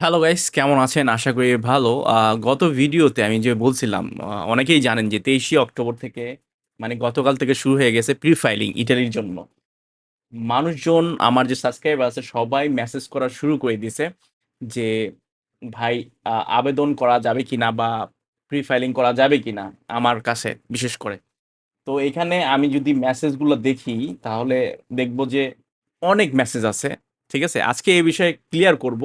Hello guys কেমন আছেন? আশা করি ভালো। গত ভিডিওতে আমি যে বলছিলাম অনেকেই জানেন যে ২৩শে অক্টোবর থেকে মানে গতকাল থেকে শুরু হয়ে গেছে প্রি ফাইলিং ইটালির জন্য। মানুষজন আমার যে সাবস্ক্রাইবার আছে সবাই মেসেজ করা শুরু করে দিছে যে, ভাই আবেদন করা যাবে কিনা বা প্রি ফাইলিং করা যাবে কিনা আমার কাছে বিশেষ করে। তো এখানে আমি যদি মেসেজগুলো দেখি তাহলে দেখব যে অনেক মেসেজ আছে। ঠিক আছে? আজকে এই বিষয়ে ক্লিয়ার করব।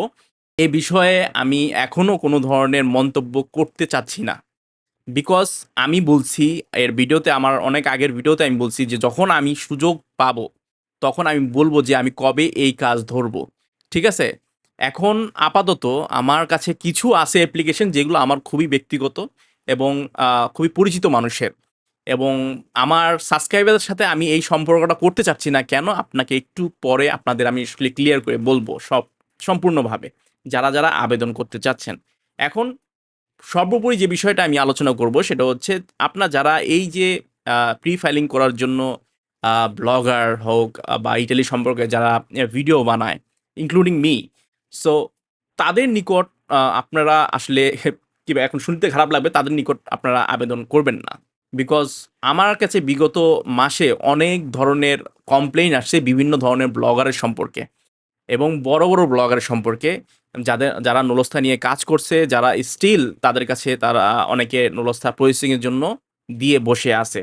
এ বিষয়ে আমি এখনও কোনো ধরনের মন্তব্য করতে চাচ্ছি না। বিকজ আমি বলছি এর ভিডিওতে আমার অনেক আগের ভিডিওতে আমি বলছি যে যখন আমি সুযোগ পাবো, তখন আমি বলব যে আমি কবে এই কাজ ধরবো। ঠিক আছে? এখন আপাতত আমার কাছে কিছু আছে অ্যাপ্লিকেশন যেগুলো আমার খুবই ব্যক্তিগত এবং খুবই পরিচিত মানুষের। এবং আমার সাবস্ক্রাইবারদের সাথে আমি এই সম্পর্কটা করতে চাচ্ছি না। কেন? আপনাকে একটু পরে আপনাদের আমি আসলে ক্লিয়ার করে বলব সব সম্পূর্ণভাবে। যারা, যারা আবেদন করতে চাচ্ছেন। এখন সর্বোপরি যে বিষয়টা আমি আলোচনা করব সেটা হচ্ছে আপনার যারা এই যে প্রি ফাইলিং করার জন্য ব্লগার হোক বা ইটালি সম্পর্কে যারা ভিডিও বানায় ইনক্লুডিং মি। সো তাদের নিকট আপনারা আসলে কিবা এখন শুনতে খারাপ লাগবে তাদের নিকট আপনারা আবেদন করবেন না। বিকজ আমার কাছে বিগত মাসে অনেক ধরনের কমপ্লেইন আসছে বিভিন্ন ধরনের ব্লগারের সম্পর্কে। এবং বড়, বড় ব্লগারের সম্পর্কে যাদের যারা নুলস্থা নিয়ে কাজ করছে, যারা স্টিল তাদের কাছে তারা অনেকে নুলস্থা প্রসেসিংয়ের জন্য দিয়ে বসে আছে।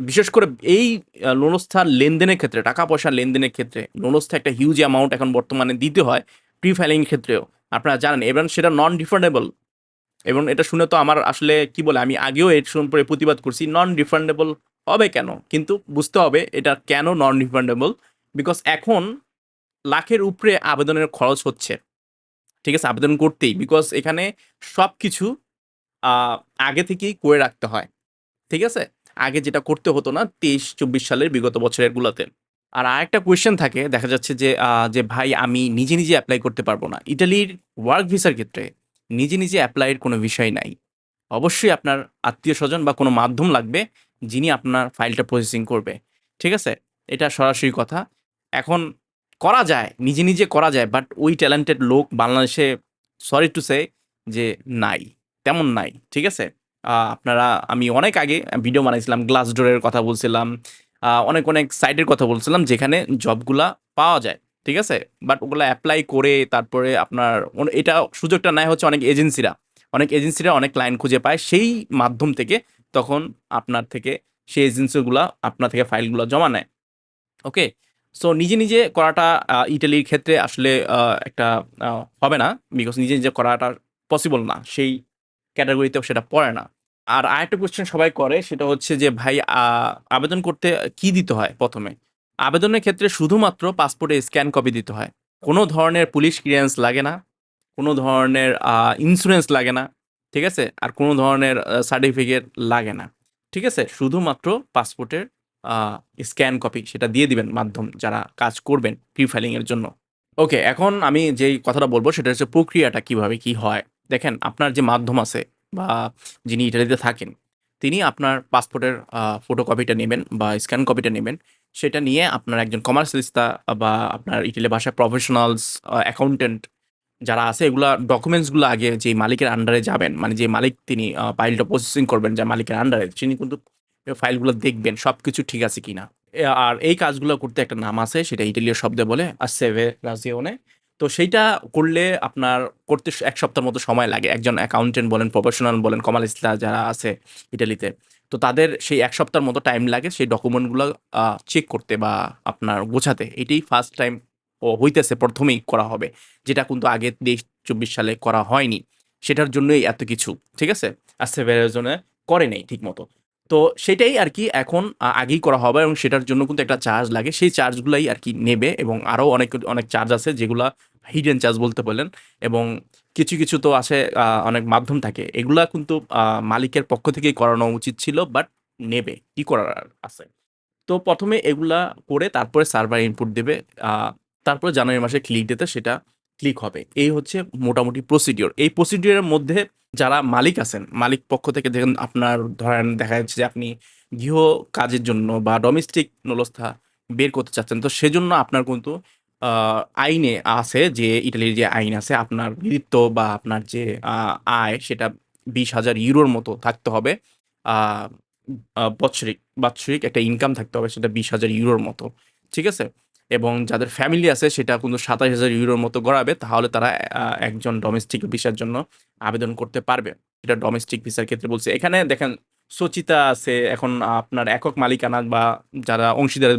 বিশেষ করে এই আ নুলস্থার লেনদেনের ক্ষেত্রে, টাকা-পয়সা লেনদেনের ক্ষেত্রে নুলস্থা একটা হিউজ অ্যামাউন্ট এখন বর্তমানে দিতে হয় প্রি ফাইলিং ক্ষেত্রেও। আপনারা জানেন এবং সেটা নন রিফান্ডেবল এবং এটা শুনে তো আমার আসলে কি বলে আমি আগেও এর সম্পর্কে প্রতিবাদ করছি। নন রিফান্ডেবল হবে কেন? কিন্তু বুঝতে হবে এটা কেন নন রিফান্ডেবল? বিকজ এখন লাখের উপরে আবেদনের খরচ হচ্ছে। ঠিক আছে? আবেদন করতেই। বিকজ এখানে সব কিছু আগে থেকেই করে রাখতে হয়। ঠিক আছে? আগে যেটা করতে হতো না ২৩-২৪ সালের বিগত বছরের গুলাতে। আর আরেকটা কোয়েশ্চেন থাকে দেখা যাচ্ছে যে যে ভাই আমি নিজে, নিজে অ্যাপ্লাই করতে পারব না। ইটালির ওয়ার্ক ভিসার ক্ষেত্রে নিজে, নিজে অ্যাপ্লাইয়ের কোনো বিষয় নাই। অবশ্যই আপনার আত্মীয় স্বজন বা কোনো মাধ্যম লাগবে যিনি আপনার ফাইলটা প্রসেসিং করবে। ঠিক আছে? এটা সরাসরি কথা। এখন করা যায়, নিজে, নিজে করা যায়। বাট ওই ট্যালেন্টেড লোক বাংলাদেশে সরি টু সে যে নাই। তেমন নাই। ঠিক আছে? আপনারা আমি অনেক আগে ভিডিও বানাইছিলাম। গ্লাস ডোরের কথা বলছিলাম। অনেক, অনেক সাইটের কথা বলছিলাম যেখানে জবগুলা পাওয়া যায়। ঠিক আছে? বাট ওগুলা অ্যাপ্লাই করে তারপরে আপনার এটা সুযোগটা নেয় হচ্ছে অনেক এজেন্সিরা। অনেক এজেন্সিরা অনেক ক্লায়েন্ট খুঁজে পায়। সেই মাধ্যম থেকে তখন আপনার থেকে সেই এজেন্সিগুলা আপনার থেকে ফাইলগুলা জমা নেয়। ওকে? সো নিজে, নিজে করাটা ইটালির ক্ষেত্রে আসলে একটা হবে না। বিকজ নিজে, নিজে করাটা পসিবল না। সেই ক্যাটেগরিতেও সেটা পড়ে না। আর আরেকটা কোয়েশ্চেন সবাই করে সেটা হচ্ছে যে ভাই আবেদন করতে কি দিতে হয় প্রথমে আবেদনের ক্ষেত্রে শুধুমাত্র পাসপোর্টে স্ক্যান কপি দিতে হয়। কোনো ধরনের পুলিশ ক্লিয়ারেন্স লাগে না। কোনো ধরনের ইন্স্যুরেন্স লাগে না। ঠিক আছে? আর কোনো ধরনের সার্টিফিকেট লাগে না। ঠিক আছে? শুধুমাত্র পাসপোর্টের স্ক্যান কপি সেটা দিয়ে দিবেন মাধ্যম যারা কাজ করবেন প্রি ফাইলিং এর জন্য। ওকে, এখন আমি যেই কথাটা বলব সেটা হচ্ছে প্রক্রিয়াটা কীভাবে কি হয়? দেখেন আপনার যে মাধ্যম আছে বা যিনি ইটালিতে থাকেন, তিনি আপনার পাসপোর্টের ফটোকপিটা নিবেন বা স্ক্যান কপিটা নেবেন সেটা নিয়ে আপনার একজন কমার্সিয়ালিস্তা বা আপনার ইটালি ভাষায় প্রফেশনালস অ্যাকাউন্টেন্ট যারা আছে এগুলা ডকুমেন্টসগুলো আগে যে মালিকের আন্ডারে যাবেন, মানে যে মালিক তিনি ফাইলটা প্রসেসিং করবেন যার মালিকের আন্ডারে তিনি কিন্তু ফাইলগুলো দেখবেন সবকিছু ঠিক আছে কিনা। আর এই কাজগুলো করতে একটা নাম আছে সেটা ইটালীয় শব্দে বলে আসেভে রাজিওনে। তো সেইটা করলে আপনার করতে এক ১ সপ্তাহের মতো সময় লাগে। একজন অ্যাকাউন্টেন্ট বলেন, প্রফেশনাল বলেন, কমার্সিয়ালিস্টরা যারা আছে ইটালিতে। তো তাদের সেই এক সপ্তাহের মতো টাইম লাগে সেই ডকুমেন্টগুলো চেক করতে বা আপনার গোছাতে। এটাই ফার্স্ট টাইম হইতেছে প্রথমেই করা হবে। যেটা কিন্তু আগে ২৩-২৪ সালে করা হয়নি। সেটার জন্যই এত কিছু। ঠিক আছে? আসেভে রাজিওনে করে নেই ঠিক ঠিকমতো। তো সেটাই আর কি এখন আগেই করা হবে এবং সেটার জন্য কিন্তু একটা চার্জ লাগে। সেই চার্জগুলাই আর কি নেবে এবং আরও অনেক, অনেক চার্জ আছে যেগুলা হিডেন চার্জ বলতে বলেন এবং কিছু, কিছু তো আসে আ অনেক মাধ্যম থাকে। এগুলা কিন্তু মালিকের পক্ষ থেকেই করানো উচিত ছিল বাট নেবে। কি করার আছে? তো প্রথমে এগুলা করে তারপরে সার্ভার ইনপুট দেবে। তারপরে জানুয়ারি মাসে ক্লিক ডে তে সেটা ক্লিক হবে। এই হচ্ছে মোটামুটি প্রসিডিওর এই প্রসিডিওরের মধ্যে যারা মালিক আছেন, মালিক পক্ষ থেকে দেখেন আপনার ধরেন দেখা যাচ্ছে যে আপনি গৃহ কাজের জন্য বা ডোমেস্টিক নুলস্থা বের করতে চাচ্ছেন। তো সেজন্য আপনার কিন্তু আইনে আছে যে ইটালির যে আইন আছে আপনার বৃত্ত বা আপনার যে আয় সেটা ২০,০০০ ইউরোর মতো থাকতে হবে। বৎসরিক বাৎসরিক একটা ইনকাম থাকতে হবে সেটা ২০,০০০ ইউরোর মতো। ঠিক আছে? এবং যাদের ফ্যামিলি আছে সেটা কিন্তু ২৭,০০০ ইউরোর মতো গড়াবে। তাহলে তারা একজন ডোমেস্টিক ভিসার জন্য আবেদন করতে পারবে। এটা ডোমেস্টিক ভিসার ক্ষেত্রে বলছি। এখানে দেখেন সচিতা আছে, এখন আপনার একক মালিকানা বা যারা অংশীদার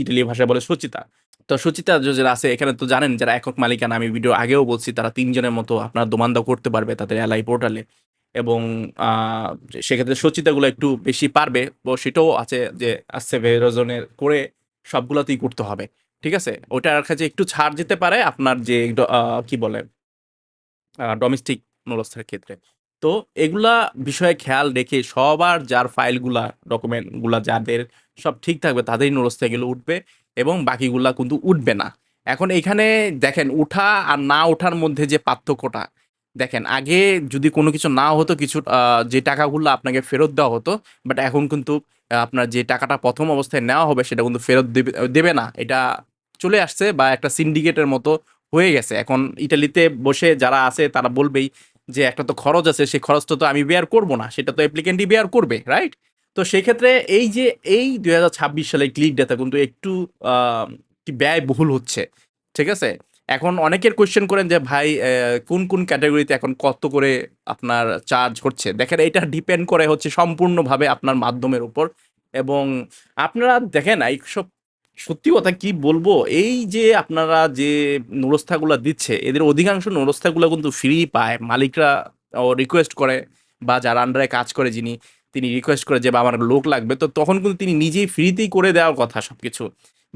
ইটালি ভাষায় বলে সচিতা তো সোচিতা যারা আছে এখানে তো জানেন যারা একক মালিকানা আমি ভিডিও আগেও বলছি তারা তিনজনের মতো আপনার দোমান্দা করতে পারবে তাদের এলআই পোর্টালে এবং সেক্ষেত্রে সচিতাগুলো একটু বেশি পারবে। সেটাও আছে যে আছে ভেরোজনের করে সবগুলাতেই করতে হবে। ঠিক আছে? ওটার কাছে একটু ছাড় যেতে পারে আপনার যে কি বলে? ডোমেস্টিক নুলস্থের ক্ষেত্রে। তো এগুলা বিষয়ে খেয়াল রেখে সবার যার ফাইলগুলা, ডকুমেন্টগুলা যাদের সব ঠিক থাকবে তাদেরই নুলস্থ এগুলো উঠবে এবং বাকিগুলা কিন্তু উঠবে না। এখন এইখানে দেখেন উঠা আর না ওঠার মধ্যে যে পার্থক্যটা, দেখেন আগে যদি কোনো কিছু না হতো কিছু যে টাকাগুলা আপনাকে ফেরত দেওয়া হতো, বাট এখন কিন্তু আপনার যে টাকাটা প্রথম অবস্থায় নেওয়া হবে সেটা কিন্তু ফেরত দেবে না। এটা চলে আসছে বা একটা সিন্ডিকেটের মতো হয়ে গেছে। এখন ইটালিতে বসে যারা আছে তারা বলবেই যে একটা তো খরচ আছে সেই খরচটা তো আমি বেয়ার করব না। সেটা তো অ্যাপ্লিক্যান্টই বেয়ার করবে, রাইট? তো সেক্ষেত্রে এই যে এই ২০২৬ সালে ক্লিক ডেটা কিন্তু একটু ব্যয়বহুল হচ্ছে। ঠিক আছে? এখন অনেকের কোয়েশ্চেন করেন যে ভাই কোন, কোন ক্যাটাগরিতে এখন কত করে আপনার চার্জ হচ্ছে? দেখেন এটা ডিপেন্ড করে হচ্ছে সম্পূর্ণভাবে আপনার মাধ্যমের উপর এবং আপনারা দেখেন এইসব সত্যি কথা কি বলব? এই যে আপনারা যে নুরস্থাগুলা দিচ্ছে এদের অধিকাংশ নুরস্থাগুলা কিন্তু ফ্রি পায়। মালিকরা রিকোয়েস্ট করে বা যার আন্ডারে কাজ করে যিনি তিনি রিকোয়েস্ট করে যে বা আমার লোক লাগবে। তো তখন কিন্তু তিনি নিজেই ফ্রিতেই করে দেওয়ার কথা সবকিছু।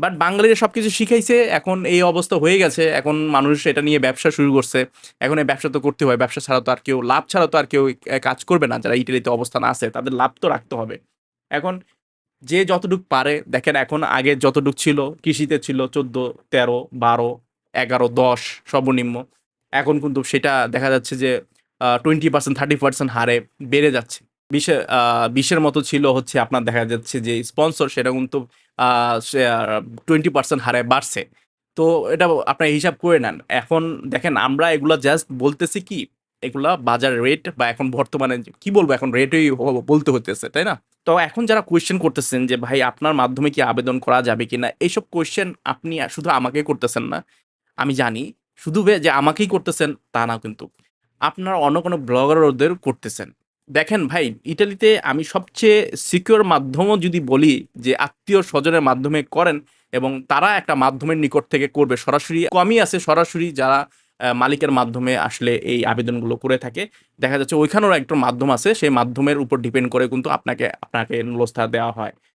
বাট বাঙালিরা সবকিছু শিখাইছে। এখন এই অবস্থা হয়ে গেছে। এখন মানুষ এটা নিয়ে ব্যবসা শুরু করছে। এখন এই ব্যবসা তো করতে হয়। ব্যবসা ছাড়া তো আর কেউ লাভ ছাড়া তো আর কেউ কাজ করবে না। যারা ইটালিতে অবস্থান আছে তাদের লাভ তো রাখতে হবে। এখন যে যতটুক পারে দেখেন এখন আগে যতটুক ছিল কৃষিতে ছিল ১৪, ১৩, ১২, ১১, ১০ সর্বনিম্ন। এখন কিন্তু সেটা দেখা যাচ্ছে যে আ 20% 30% হারে বেড়ে যাচ্ছে। বিশে, আ ২০ এর মতো ছিল হচ্ছে আপনার দেখা যাচ্ছে যে স্পন্সর সেটা কিন্তু টোয়েন্টি পার্সেন্ট আ 20% হারে বাড়ছে। তো এটা আপনার হিসাব করে নেন। এখন দেখেন আমরা এগুলা জাস্ট বলতেছি কি? এগুলা বাজার রেট বা এখন বর্তমানে কি বলব এখন রেটই বলতে হতেছে তাই না? তো এখন যারা কোয়েশ্চেন করতেছেন যে ভাই আপনার মাধ্যমে কি আবেদন করা যাবে কিনা? এইসব কোয়েশ্চেন আপনি শুধু আমাকেই করতেছেন না। আমি জানি। শুধু যে আমাকেই করতেছেন তা না কিন্তু। আপনার অন্য কোনো ব্লগারদের করতেছেন। দেখেন ভাই ইটালিতে আমি সবচেয়ে সিকিউর মাধ্যমও যদি বলি যে আত্মীয়-স্বজনের মাধ্যমে করেন এবং তারা একটা মাধ্যমের নিকট থেকে করবে। সরাসরি কমই আছে সরাসরি যারা মালিকের মাধ্যমে আসলে এই আবেদনগুলো করে থাকে। দেখা যাচ্ছে ওইখানেও একটা মাধ্যম আছে। সেই মাধ্যমের উপর ডিপেন্ড করে কিন্তু আপনাকে আপনাকে নুলস্থা দেওয়া হয়।